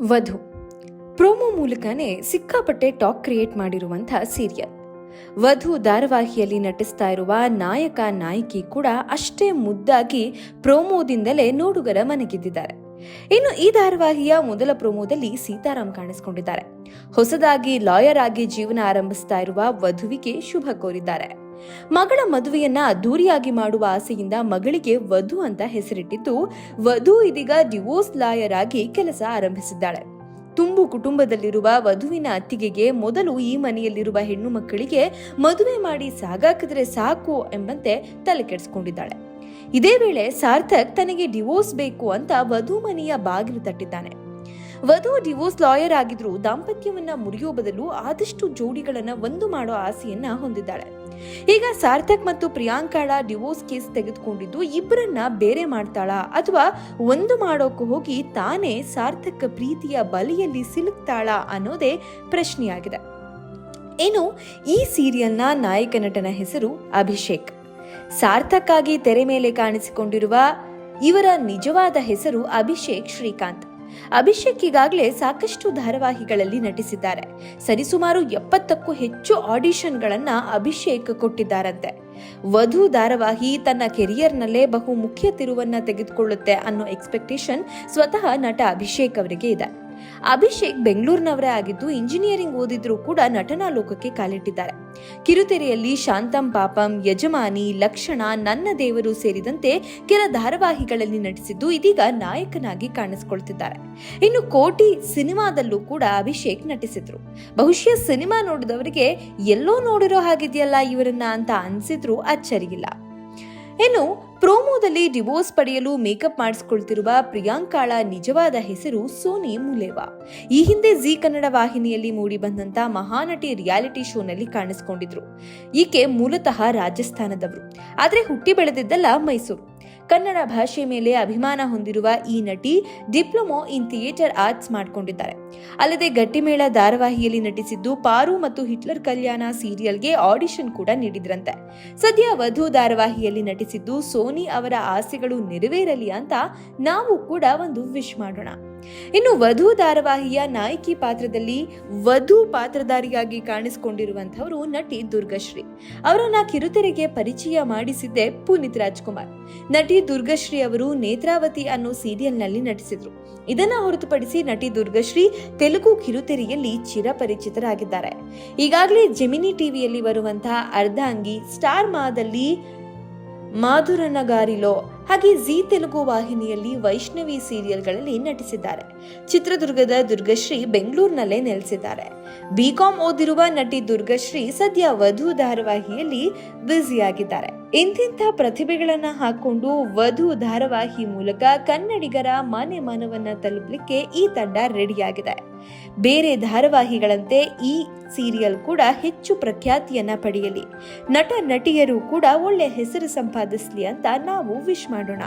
ವಧು. ಪ್ರೋಮೋ ಮೂಲಕನೇ ಸಿಕ್ಕಾಪಟ್ಟೆ ಟಾಕ್ ಕ್ರಿಯೇಟ್ ಮಾಡಿರುವಂತಹ ಸೀರಿಯಲ್. ವಧು ಧಾರಾವಾಹಿಯಲ್ಲಿ ನಟಿಸ್ತಾ ಇರುವ ನಾಯಕ, ನಾಯಕಿ ಕೂಡ ಅಷ್ಟೇ ಮುದ್ದಾಗಿ ಪ್ರೋಮೋದಿಂದಲೇ ನೋಡುಗರ ಮನೆಗೆದ್ದಿದ್ದಾರೆ. ಇನ್ನು ಈ ಧಾರಾವಾಹಿಯ ಮೊದಲ ಪ್ರೋಮೋದಲ್ಲಿ ಸೀತಾರಾಮ್ ಕಾಣಿಸಿಕೊಂಡಿದ್ದಾರೆ. ಹೊಸದಾಗಿ ಲಾಯರ್ ಆಗಿ ಜೀವನ ಆರಂಭಿಸ್ತಾ ಇರುವ ವಧುವಿಗೆ ಶುಭ ಕೋರಿದ್ದಾರೆ. ಮಗಳ ಮದುವೆಯನ್ನ ಅದ್ದೂರಿಯಾಗಿ ಮಾಡುವ ಆಸೆಯಿಂದ ಮಗಳಿಗೆ ವಧು ಅಂತ ಹೆಸರಿಟ್ಟಿದ್ದು, ವಧು ಇದೀಗ ಡಿವೋರ್ಸ್ ಲಾಯರ್ ಆಗಿ ಕೆಲಸ ಆರಂಭಿಸಿದ್ದಾಳೆ. ತುಂಬು ಕುಟುಂಬದಲ್ಲಿರುವ ವಧುವಿನ ಅತ್ತಿಗೆಗೆ ಮೊದಲು ಈ ಮನೆಯಲ್ಲಿರುವ ಹೆಣ್ಣು ಮಕ್ಕಳಿಗೆ ಮದುವೆ ಮಾಡಿ ಸಾಗಾಕಿದ್ರೆ ಸಾಕು ಎಂಬಂತೆ ತಲೆ ಕೆಡಿಸ್ಕೊಂಡಿದ್ದಾಳೆ. ಇದೇ ವೇಳೆ ಸಾರ್ಥಕ್ ತನಗೆ ಡಿವೋರ್ಸ್ ಬೇಕು ಅಂತ ವಧು ಮನೆಯ ಬಾಗಿಲು ತಟ್ಟಿದ್ದಾನೆ. ವಧು ಡಿವೋರ್ಸ್ ಲಾಯರ್ ಆಗಿದ್ರು ದಾಂಪತ್ಯವನ್ನ ಮುರಿಯೋ ಬದಲು ಆದಷ್ಟು ಜೋಡಿಗಳನ್ನ ಒಂದು ಮಾಡೋ ಆಸೆಯನ್ನ ಹೊಂದಿದ್ದಾಳೆ. ಈಗ ಸಾರ್ಥಕ್ ಮತ್ತು ಪ್ರಿಯಾಂಕಾಳ ಡಿವೋರ್ಸ್ ಕೇಸ್ ತೆಗೆದುಕೊಂಡಿದ್ದು ಇಬ್ಬರನ್ನ ಬೇರೆ ಮಾಡ್ತಾಳಾ ಅಥವಾ ಒಂದು ಮಾಡೋಕೆ ಹೋಗಿ ತಾನೇ ಸಾರ್ಥಕ್ ಪ್ರೀತಿಯ ಬಲಿಯಲ್ಲಿ ಸಿಲುಕ್ತಾಳಾ ಅನ್ನೋದೇ ಪ್ರಶ್ನೆಯಾಗಿದೆ. ಇನ್ನು ಈ ಸೀರಿಯಲ್ನ ನಾಯಕ ನಟನ ಹೆಸರು ಅಭಿಷೇಕ್. ಸಾರ್ಥಕ್ ಆಗಿ ತೆರೆ ಮೇಲೆ ಕಾಣಿಸಿಕೊಂಡಿರುವ ಇವರ ನಿಜವಾದ ಹೆಸರು ಅಭಿಷೇಕ್ ಶ್ರೀಕಾಂತ್. ಅಭಿಷೇಕ್ ಈಗಾಗಲೇ ಸಾಕಷ್ಟು ಧಾರಾವಾಹಿಗಳಲ್ಲಿ ನಟಿಸಿದ್ದಾರೆ. ಸರಿಸುಮಾರು ಎಪ್ಪತ್ತಕ್ಕೂ ಹೆಚ್ಚು ಆಡಿಷನ್ಗಳನ್ನ ಅಭಿಷೇಕ್ ಕೊಟ್ಟಿದ್ದಾರಂತೆ. ವಧು ಧಾರಾವಾಹಿ ತನ್ನ ಕೆರಿಯರ್ನಲ್ಲೇ ಬಹು ಮುಖ್ಯ ತಿರುವನ್ನ ತೆಗೆದುಕೊಳ್ಳುತ್ತೆ ಅನ್ನೋ ಎಕ್ಸ್ಪೆಕ್ಟೇಷನ್ ಸ್ವತಃ ನಟ ಅಭಿಷೇಕ್ ಅವರಿಗೆ ಇದೆ. ಅಭಿಷೇಕ್ ಬೆಂಗಳೂರಿನವರೇ ಆಗಿದ್ದು ಇಂಜಿನಿಯರಿಂಗ್ ಓದಿದ್ರೂ ಕೂಡ ನಟನಾ ಲೋಕಕ್ಕೆ ಕಾಲಿಟ್ಟಿದ್ದಾರೆ. ಕಿರುತೆರೆಯಲ್ಲಿ ಶಾಂತಂ, ಪಾಪಂ, ಯಜಮಾನಿ, ಲಕ್ಷಣ, ನನ್ನ ದೇವರು ಸೇರಿದಂತೆ ಕೆಲ ಧಾರಾವಾಹಿಗಳಲ್ಲಿ ನಟಿಸಿದ್ದು ಇದೀಗ ನಾಯಕನಾಗಿ ಕಾಣಿಸಿಕೊಳ್ತಿದ್ದಾರೆ. ಇನ್ನು ಕೋಟಿ ಸಿನಿಮಾದಲ್ಲೂ ಕೂಡ ಅಭಿಷೇಕ್ ನಟಿಸಿದ್ರು. ಬಹುಶಃ ಸಿನಿಮಾ ನೋಡಿದವರಿಗೆ ಎಲ್ಲೋ ನೋಡಿರೋ ಹಾಗಿದೆಯಲ್ಲ ಇವರನ್ನ ಅಂತ ಅನ್ಸಿದ್ರು ಅಚ್ಚರಿಗಿಲ್ಲ ಇನ್ನು, ಪ್ರೋಮೋದಲ್ಲಿ ಡಿವೋರ್ಸ್ ಪಡೆಯಲು ಮೇಕಪ್ ಮಾಡಿಸಿಕೊಳ್ತಿರುವ ಪ್ರಿಯಾಂಕಾಳ ನಿಜವಾದ ಹೆಸರು ಸೋನಿ ಮುಲೇವಾ. ಈ ಹಿಂದೆ ಜಿ ಕನ್ನಡ ವಾಹಿನಿಯಲ್ಲಿ ಮೂಡಿ ಬಂದಂತ ಮಹಾನಟಿ ರಿಯಾಲಿಟಿ ಶೋನಲ್ಲಿ ಕಾಣಿಸಿಕೊಂಡಿದ್ರು. ಈಕೆ ಮೂಲತಃ ರಾಜಸ್ಥಾನದವರು. ಆದರೆ ಹುಟ್ಟಿ ಬೆಳೆದಿದ್ದಲ್ಲ ಮೈಸೂರು. ಕನ್ನಡ ಭಾಷೆ ಮೇಲೆ ಅಭಿಮಾನ ಹೊಂದಿರುವ ಈ ನಟಿ ಡಿಪ್ಲೊಮೊ ಇನ್ ಥಿಯೇಟರ್ ಆರ್ಟ್ಸ್ ಮಾಡಿಕೊಂಡಿದ್ದಾರೆ. ಅಲ್ಲದೆ ಗಟ್ಟಿಮೇಳ ಧಾರಾವಾಹಿಯಲ್ಲಿ ನಟಿಸಿದ್ದು ಪಾರು ಮತ್ತು ಹಿಟ್ಲರ್ ಕಲ್ಯಾಣ ಸೀರಿಯಲ್ಗೆ ಆಡಿಷನ್ ಕೂಡ ನೀಡಿದ್ರಂತೆ. ಸದ್ಯ ವಧು ಧಾರಾವಾಹಿಯಲ್ಲಿ ನಟಿಸಿದ್ದು ಸೋನಿ ಅವರ ಆಸೆಗಳು ನೆರವೇರಲಿ ಅಂತ ನಾವು ಕೂಡ ಒಂದು ವಿಶ್ ಮಾಡೋಣ. ಇನ್ನು ವಧು ಧಾರಾವಾಹಿಯ ನಾಯಕಿ ಪಾತ್ರದಲ್ಲಿ ವಧು ಪಾತ್ರಧಾರಿಯಾಗಿ ಕಾಣಿಸಿಕೊಂಡಿರುವಂತಹವರು ನಟಿ ದುರ್ಗಶ್ರೀ. ಅವರನ್ನ ಕಿರುತೆರೆಗೆ ಪರಿಚಯ ಮಾಡಿಸಿದ್ದೆ ಪುನೀತ್ ರಾಜ್ಕುಮಾರ್. ನಟಿ ದುರ್ಗಶ್ರೀ ಅವರು ನೇತ್ರಾವತಿ ಅನ್ನೋ ಸೀರಿಯಲ್ನಲ್ಲಿ ನಟಿಸಿದ್ರು. ಇದನ್ನ ಹೊರತುಪಡಿಸಿ ನಟಿ ದುರ್ಗಶ್ರೀ ತೆಲುಗು ಕಿರುತೆರೆಯಲ್ಲಿ ಚಿರಪರಿಚಿತರಾಗಿದ್ದಾರೆ. ಈಗಾಗಲೇ ಜೆಮಿನಿ ಟಿವಿಯಲ್ಲಿ ಬರುವಂತಹ ಅರ್ಧಾಂಗಿ ಸ್ಟಾರ್ ಮಾದಲ್ಲಿ ಮಾಧುರನಗಾರಿಲೋ ಹಾಗೆ ಜಿ ತೆಲುಗು ವಾಹಿನಿಯಲ್ಲಿ ವೈಷ್ಣವಿ ಸೀರಿಯಲ್ಗಳಲ್ಲಿ ನಟಿಸಿದ್ದಾರೆ. ಚಿತ್ರದುರ್ಗದ ದುರ್ಗಶ್ರೀ ಬೆಂಗಳೂರಿನಲ್ಲೇ ನೆಲೆಸಿದ್ದಾರೆ. ಬಿಕಾಂ ಓದಿರುವ ನಟಿ ದುರ್ಗಶ್ರೀ ಸದ್ಯ ವಧು ಧಾರಾವಾಹಿಯಲ್ಲಿ ಬ್ಯುಸಿಯಾಗಿದ್ದಾರೆ. ಇಂತಿಂಥ ಪ್ರತಿಭೆಗಳನ್ನ ಹಾಕೊಂಡು ವಧು ಧಾರಾವಾಹಿ ಮೂಲಕ ಕನ್ನಡಿಗರ ಮನೆ ಮನವನ್ನ ತಲುಪಲಿಕ್ಕೆ ಈ ತಂಡ ರೆಡಿಯಾಗಿದೆ. ಬೇರೆ ಧಾರಾವಾಹಿಗಳಂತೆ ಈ ಸೀರಿಯಲ್ ಕೂಡ ಹೆಚ್ಚು ಪ್ರಖ್ಯಾತಿಯನ್ನ ಪಡೆಯಲಿ. ನಟ, ನಟಿಯರು ಕೂಡ ಒಳ್ಳೆ ಹೆಸರು ಸಂಪಾದಿಸಲಿ ಅಂತ ನಾವು ವಿಶ್ ಮಾಡೋಣ.